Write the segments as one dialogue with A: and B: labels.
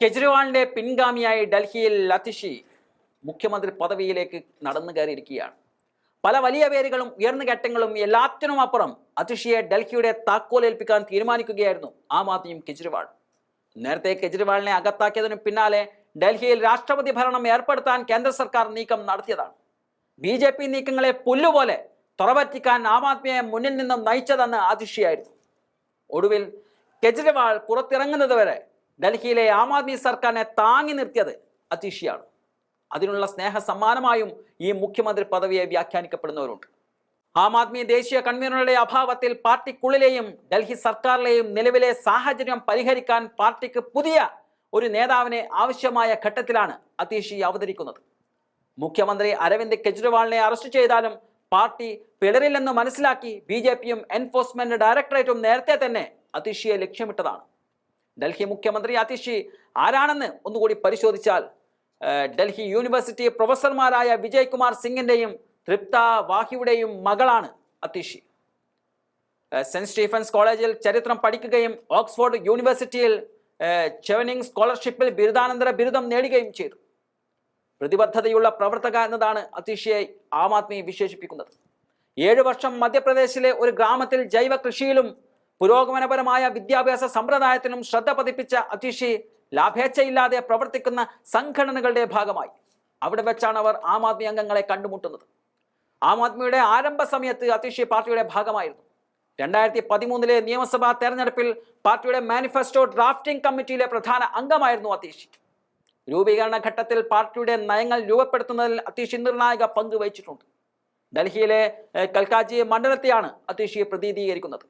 A: കെജ്രിവാളിന്റെ പിൻഗാമിയായി ഡൽഹിയിൽ ലതിഷി മുഖ്യമന്ത്രി പദവിയിലേക്ക് നടന്നു കയറിയിരിക്കുകയാണ്. പല വലിയ പേരുകളും ഉയർന്ന ഘട്ടങ്ങളും എല്ലാത്തിനും അപ്പുറം അതിഷിയെ ഡൽഹിയുടെ താക്കോൽ ഏൽപ്പിക്കാൻ തീരുമാനിക്കുകയായിരുന്നു ആം ആദ്മിയും കെജ്രിവാൾ. നേരത്തെ കെജ്രിവാളിനെ അകത്താക്കിയതിനു പിന്നാലെ ഡൽഹിയിൽ രാഷ്ട്രപതി ഭരണം ഏർപ്പെടുത്താൻ കേന്ദ്ര സർക്കാർ നീക്കം നടത്തിയതാണ്. ബി ജെ പി നീക്കങ്ങളെ പുല്ലുപോലെ തുറപറ്റിക്കാൻ ആം ആദ്മിയെ മുന്നിൽ നിന്നും നയിച്ചതെന്ന് അതിഷിയായിരുന്നു ഒടുവിൽ കെജ്രിവാൾ പുറത്തിറങ്ങുന്നത് വരെ ഡൽഹിയിലെ ആം ആദ്മി സർക്കാരിനെ താങ്ങി നിർത്തിയത് അതിഷിയാണ് അതിനുള്ള സ്നേഹ സമ്മാനമായും ഈ മുഖ്യമന്ത്രി പദവിയെ വ്യാഖ്യാനിക്കപ്പെടുന്നവരുണ്ട്. ആം ആദ്മി ദേശീയ കൺവീനറുടെ അഭാവത്തിൽ പാർട്ടിക്കുള്ളിലെയും ഡൽഹി സർക്കാരിലെയും നിലവിലെ സാഹചര്യം പരിഹരിക്കാൻ പാർട്ടിക്ക് പുതിയ ഒരു നേതാവിനെ ആവശ്യമായ ഘട്ടത്തിലാണ് അതീഷി അവതരിക്കുന്നത്. മുഖ്യമന്ത്രി അരവിന്ദ് കെജ്രിവാളിനെ അറസ്റ്റ് ചെയ്താലും പാർട്ടി പിളരില്ലെന്ന് മനസ്സിലാക്കി ബി ജെ പിയും എൻഫോഴ്സ്മെന്റ് ഡയറക്ടറേറ്റും നേരത്തെ തന്നെ അതീഷിയെ ലക്ഷ്യമിട്ടതാണ്. ഡൽഹി മുഖ്യമന്ത്രി അതിഷി ആരാണെന്ന് ഒന്നുകൂടി പരിശോധിച്ചാൽ ഡൽഹി യൂണിവേഴ്സിറ്റി പ്രൊഫസർമാരായ വിജയ് കുമാർ സിംഗിന്റെയും തൃപ്ത വാഹിയുടെയും മകളാണ് അതിഷി സെന്റ് സ്റ്റീഫൻസ് കോളേജിൽ ചരിത്രം പഠിക്കുകയും ഓക്സ്ഫോർഡ് യൂണിവേഴ്സിറ്റിയിൽ ചെവനിങ് സ്കോളർഷിപ്പിൽ ബിരുദാനന്തര ബിരുദം നേടുകയും ചെയ്തു. പ്രതിബദ്ധതയുള്ള പ്രവർത്തക എന്നതാണ് അതിഷയെ ആം ആദ്മി വിശേഷിപ്പിക്കുന്നത്. ഏഴു വർഷം മധ്യപ്രദേശിലെ ഒരു ഗ്രാമത്തിൽ ജൈവ കൃഷിയിലും പുരോഗമനപരമായ വിദ്യാഭ്യാസ സമ്പ്രദായത്തിനും ശ്രദ്ധ പതിപ്പിച്ച അതിഷി ലാഭേച്ഛയില്ലാതെ പ്രവർത്തിക്കുന്ന സംഘടനകളുടെ ഭാഗമായി. അവിടെ വെച്ചാണ് അവർ ആം ആദ്മി അംഗങ്ങളെ കണ്ടുമുട്ടുന്നത്. ആം ആദ്മിയുടെ ആരംഭ സമയത്ത് അതിഷി പാർട്ടിയുടെ ഭാഗമായിരുന്നു. രണ്ടായിരത്തി പതിമൂന്നിലെ നിയമസഭാ തെരഞ്ഞെടുപ്പിൽ പാർട്ടിയുടെ മാനിഫെസ്റ്റോ ഡ്രാഫ്റ്റിംഗ് കമ്മിറ്റിയിലെ പ്രധാന അംഗമായിരുന്നു അതീഷ് രൂപീകരണ ഘട്ടത്തിൽ പാർട്ടിയുടെ നയങ്ങൾ രൂപപ്പെടുത്തുന്നതിൽ അതീഷ് നിർണായക പങ്ക് വഹിച്ചിട്ടുണ്ട് ഡൽഹിയിലെ കൽക്കാജി മണ്ഡലത്തെയാണ് അതീഷ് പ്രതിനിധീകരിക്കുന്നത്.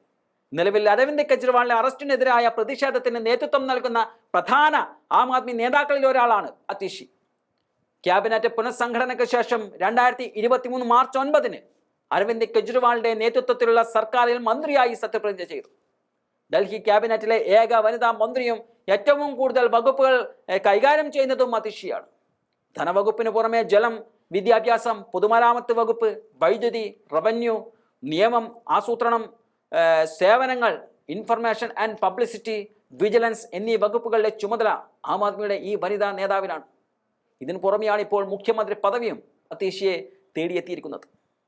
A: നിലവിൽ അരവിന്ദ് കെജ്രിവാളിന്റെ അറസ്റ്റിനെതിരായ പ്രതിഷേധത്തിന് നേതൃത്വം നൽകുന്ന പ്രധാന ആം ആദ്മി നേതാക്കളിൽ ഒരാളാണ് അതീഷി ക്യാബിനറ്റ് പുനഃസംഘടനയ്ക്ക് ശേഷം രണ്ടായിരത്തി ഇരുപത്തി മൂന്ന് മാർച്ച് ഒൻപതിന് അരവിന്ദ് കെജ്രിവാളിന്റെ നേതൃത്വത്തിലുള്ള സർക്കാരിൽ മന്ത്രിയായി സത്യപ്രതിജ്ഞ ചെയ്തു. ഡൽഹി ക്യാബിനറ്റിലെ ഏക വനിതാ മന്ത്രിയും ഏറ്റവും കൂടുതൽ വകുപ്പുകൾ കൈകാര്യം ചെയ്യുന്നതും അതിഷിയാണ് ധനവകുപ്പിന് പുറമെ ജലം വിദ്യാഭ്യാസം പൊതുമരാമത്ത് വകുപ്പ് വൈദ്യുതി റവന്യൂ നിയമം ആസൂത്രണം സേവനങ്ങൾ ഇൻഫർമേഷൻ ആൻഡ് പബ്ലിസിറ്റി വിജിലൻസ് എന്നീ വകുപ്പുകളുടെ ചുമതല ആം ആദ്മിയുടെ ഈ വനിതാ നേതാവിനാണ്. ഇതിനു പുറമെയാണ് ഇപ്പോൾ മുഖ്യമന്ത്രി പദവിയും അതീഷിയെ തേടിയെത്തിയിരിക്കുന്നത്.